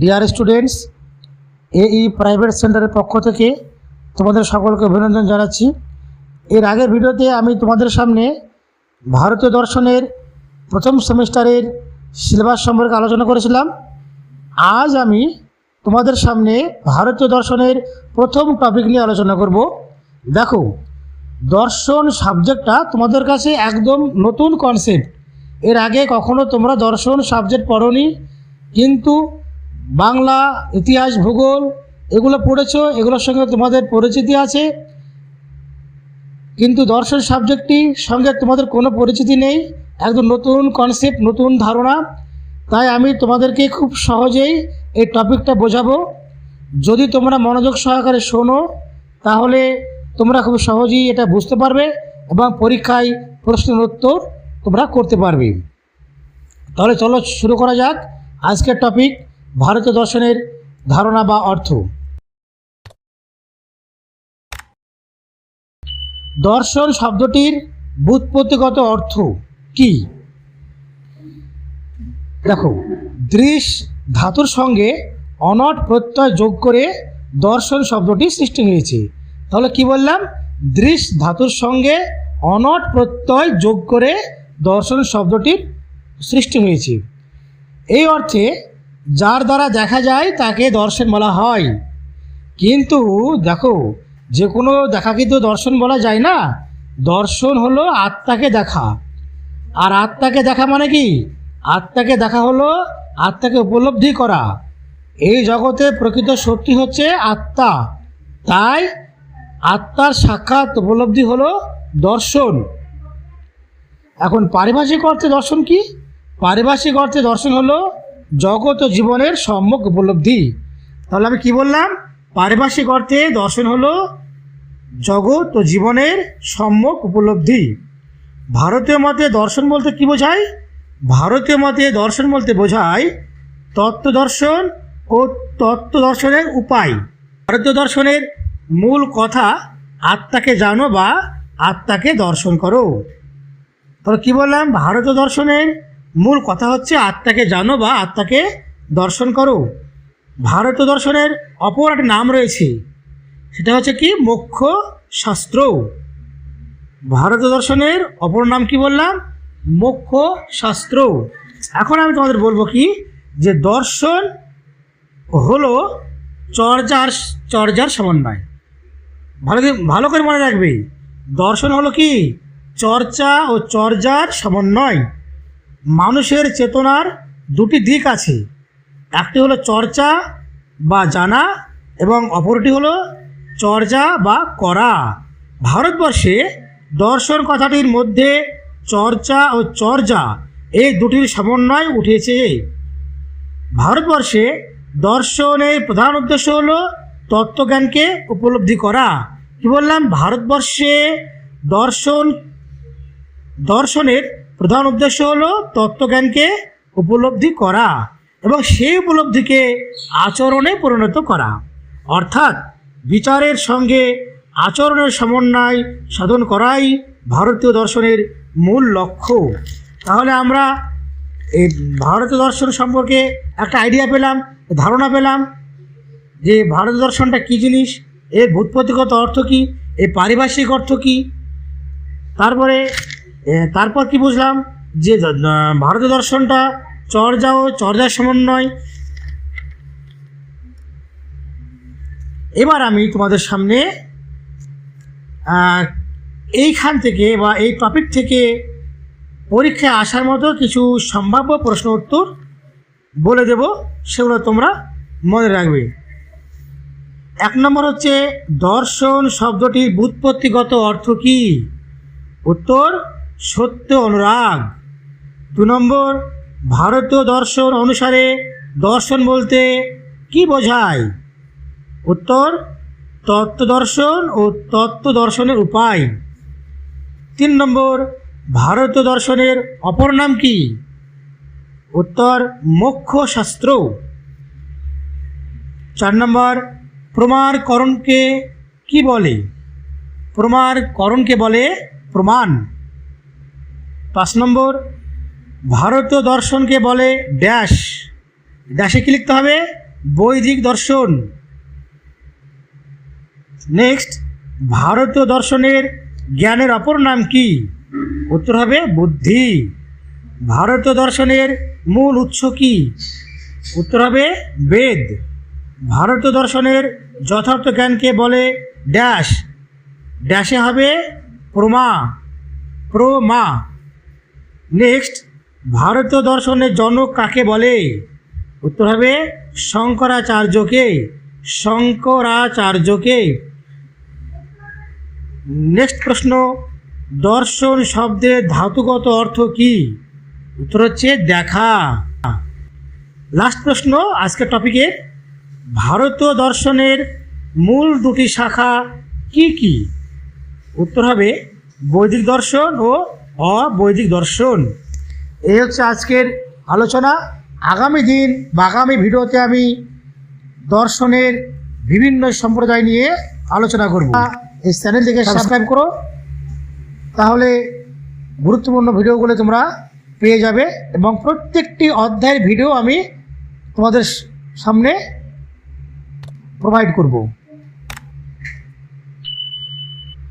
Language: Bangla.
ডিয়ার স্টুডেন্টস এই প্রাইভেট সেন্টারের পক্ষ থেকে তোমাদের সকলকে অভিনন্দন জানাচ্ছি। এর আগের ভিডিওতে আমি তোমাদের সামনে ভারতীয় দর্শনের প্রথম সেমিস্টারের সিলেবাস সম্পর্কে আলোচনা করেছিলাম। আজ আমি তোমাদের সামনে ভারতীয় দর্শনের প্রথম টপিক নিয়ে আলোচনা করব। দেখো, দর্শন সাবজেক্টটা তোমাদের কাছে একদম নতুন কনসেপ্ট এর আগে কখনো তোমরা দর্শন সাবজেক্ট পড়োনি, কিন্তু বাংলা, ইতিহাস, ভূগোল, এগুলো পড়েছ, এগুলোর সঙ্গে তোমাদের পরিচিতি আছে। কিন্তু দর্শন সাবজেক্টটির সঙ্গে তোমাদের কোনো পরিচিতি নেই, একদম নতুন কনসেপ্ট নতুন ধারণা। তাই আমি তোমাদেরকে খুব সহজেই এই টপিকটা বোঝাবো। যদি তোমরা মনোযোগ সহকারে শোনো, তাহলে তোমরা খুব সহজেই এটা বুঝতে পারবে এবং পরীক্ষায় প্রশ্নের উত্তর তোমরা করতে পারবে। তাহলে চলো শুরু করা যাক। আজকের টপিক ভারতীয় দর্শনের ধারণা বা অর্থ। দর্শন শব্দটির ব্যুৎপত্তিগত অর্থ কি? দেখো, দৃশ ধাতুর সঙ্গে অনট প্রত্যয় যোগ করে দর্শন শব্দটি সৃষ্টি হয়েছে। তাহলে কি বললাম? দৃশ ধাতুর সঙ্গে অনট প্রত্যয় যোগ করে দর্শন শব্দটির সৃষ্টি হয়েছে। এই অর্থে যার দ্বারা দেখা যায় তাকে দর্শন বলা হয়। কিন্তু দেখো, যে কোনো দেখা কিন্তু দর্শন বলা যায় না। দর্শন হলো আত্মাকে দেখা। আর আত্মাকে দেখা মানে কি? আত্মাকে দেখা হলো আত্মাকে উপলব্ধি করা। এই জগতে প্রকৃত সত্যি হচ্ছে আত্মা। তাই আত্মার সাক্ষাৎ উপলব্ধি হলো দর্শন। এখন পারিভাষিক অর্থে দর্শন কি? পারিভাষিক অর্থে দর্শন হলো জগৎ ও জীবনের সম্যক উপলব্ধি। তাহলে আমি কি বললাম? পারিভাষিক অর্থে দর্শন হলো জগৎ ও জীবনের সম্যক উপলব্ধি। ভারতীয় মতে দর্শন বলতে কি বোঝায়? ভারতীয় মতে দর্শন বলতে বোঝায় তত্ত্ব দর্শন ও তত্ত্ব দর্শনের উপায়। ভারতীয় দর্শনের মূল কথা আত্মাকে জানো বা আত্মাকে দর্শন করো। তাহলে কী বললাম? ভারতীয় দর্শনের মূল কথা হচ্ছে আত্মাকে জানো বা আত্মাকে দর্শন করো। ভারতীয় দর্শনের অপর একটা নাম রয়েছে। সেটা হচ্ছে কি? মোক্ষ শাস্ত্র। ভারত দর্শনের অপর নাম কি বললাম? মোক্ষ শাস্ত্র। এখন আমি তোমাদের বলব কি? যে দর্শন হলো চর্যার চর্যার সমন্বয়। ভালো ভালো করে মনে রাখবে। দর্শন হলো কি? চর্চা ও চর্যার সমন্বয়। মানুষের চেতনার দুটি দিক আছে। একটি হলো চর্চা বা জানা এবং অপরটি হলো চর্চা বা করা। ভারতবর্ষে দর্শন কথাটির মধ্যে চর্চা ও চর্যা এই দুটির সমন্বয় উঠেছে। ভারতবর্ষে দর্শনের প্রধান উদ্দেশ্য হল তত্ত্বজ্ঞানকে উপলব্ধি করা। কি বললাম? ভারতবর্ষে দর্শন, দর্শনের প্রধান উদ্দেশ্য হলো তত্ত্বজ্ঞানকে উপলব্ধি করা এবং সেই উপলব্ধিকে আচরণে পরিণত করা। অর্থাৎ বিচারের সঙ্গে আচরণের সমন্বয় সাধন করাই ভারতীয় দর্শনের মূল লক্ষ্য। তাহলে আমরা এই ভারতীয় দর্শন সম্পর্কে একটা আইডিয়া পেলাম, ধারণা পেলাম যে ভারত দর্শনটা কী জিনিস, এর ভূতপতিগত অর্থ কী, এর পারিভাষিক অর্থ কী। তারপরে তারপর কি বুঝলাম? যে ভারতীয় দর্শনটা চর্যা ও চর্যার সমন্বয়। এবার আমি তোমাদের সামনে এইখান থেকে বা এই টপিক থেকে পরীক্ষায় আসার মতো কিছু সম্ভাব্য প্রশ্ন উত্তর বলে দেব। সেগুলো তোমরা মনে রাখবে। এক নম্বর হচ্ছে, দর্শন শব্দটির ব্যুৎপত্তিগত অর্থ কী? উত্তর সত্য অনুরাগ। দু নম্বর, ভারতীয় দর্শন অনুসারে দর্শন বলতে কি বোঝায়? উত্তর তত্ত্ব দর্শন ও তত্ত্ব দর্শনের উপায়। তিন নম্বর, ভারতীয় দর্শনের অপর নাম কি? উত্তর মোক্ষ শাস্ত্র চার নম্বর, প্রমাণকরণকে কি বলে? প্রমাণকরণকে বলে প্রমাণ। পাঁচ নম্বর, ভারতীয় দর্শনকে বলে ড্যাশ। ড্যাশে কি লিখতে হবে? বৈদিক দর্শন। নেক্সট, ভারতীয় দর্শনের জ্ঞানের অপর নাম কি? উত্তর হবে বুদ্ধি। ভারতীয় দর্শনের মূল উৎস কি? উত্তর হবে বেদ। ভারতীয় দর্শনের যথার্থ জ্ঞানকে বলে ড্যাশ। ড্যাশে হবে প্রমা। প্রমা। নেক্সট ভারতীয় দর্শনের জনক কাকে বলে উত্তর হবে শঙ্করাচার্যকে শঙ্করাচার্যকে নেক্সট প্রশ্ন দর্শন শব্দের ধাতুগত অর্থ কি উত্তর হচ্ছে দেখা লাস্ট প্রশ্ন আজকের টপিকে ভারতীয় দর্শনের মূল দুটি শাখা কি কি উত্তর হবে বৈদিক দর্শন ও অবৈদিক দর্শন। এই হচ্ছে আজকের আলোচনা। আগামী দিন বা আগামী ভিডিওতে আমি দর্শনের বিভিন্ন সম্প্রদায় নিয়ে আলোচনা করব। এই চ্যানেলটিকে সাবস্ক্রাইব করো। তাহলে গুরুত্বপূর্ণ ভিডিওগুলো তোমরা পেয়ে যাবে এবং প্রত্যেকটি অধ্যায়ের ভিডিও আমি তোমাদের সামনে প্রোভাইড করব।